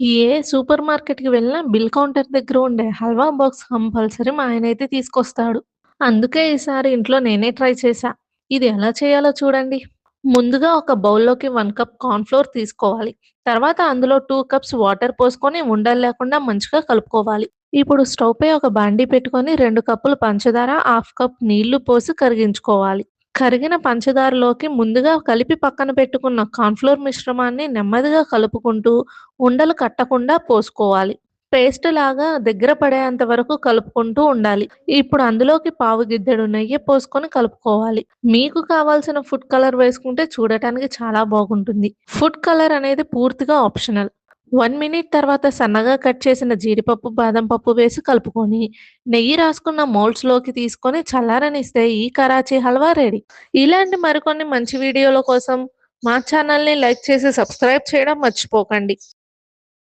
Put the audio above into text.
ఏ super మార్కెట్‌కి వెళ్ళినా bill counter దగ్గర ఉండే హల్వా బాక్స్ కంపల్సరీ మా ఆయనైతే తీసుకొస్తాడు. అందుకే ఈసారి ఇంట్లో నేనే ట్రై చేశా. ఇది ఎలా చేయాలో చూడండి. ముందుగా ఒక బౌల్‌లోకి వన్ కప్ కార్న్ ఫ్లోర్ తీసుకోవాలి. తర్వాత అందులో టూ కప్స్ వాటర్ పోసుకొని ఉండలు లేకుండా మంచిగా కలుపుకోవాలి. ఇప్పుడు స్టవ్ పై ఒక బాండీ పెట్టుకొని రెండు కప్పులు పంచదార, హాఫ్ కప్ నీళ్ళు పోసి కరిగించుకోవాలి. కరిగిన పంచదారలోకి ముందుగా కలిపి పక్కన పెట్టుకున్న కాన్ఫ్లోర్ మిశ్రమాన్ని నెమ్మదిగా కలుపుకుంటూ ఉండలు కట్టకుండా పోసుకోవాలి. పేస్ట్ లాగా దగ్గర పడేంత వరకు కలుపుకుంటూ ఉండాలి. ఇప్పుడు అందులోకి పావు గిద్దెడు నెయ్యి పోసుకొని కలుపుకోవాలి. మీకు కావాల్సిన ఫుడ్ కలర్ వేసుకుంటే చూడటానికి చాలా బాగుంటుంది. ఫుడ్ కలర్ అనేది పూర్తిగా ఆప్షనల్. వన్ మినిట్ తర్వాత సన్నగా కట్ చేసిన జీడిపప్పు, బాదం పప్పు వేసి కలుపుకొని నెయ్యి రాసుకున్న మౌల్డ్స్‌లోకి తీసుకొని చల్లారనిస్తే ఈ కరాచీ హల్వా రెడీ. ఇలాంటి మరికొన్ని మంచి వీడియోల కోసం మా ఛానల్‌ని లైక్ చేసి సబ్స్క్రైబ్ చేయడం మర్చిపోకండి.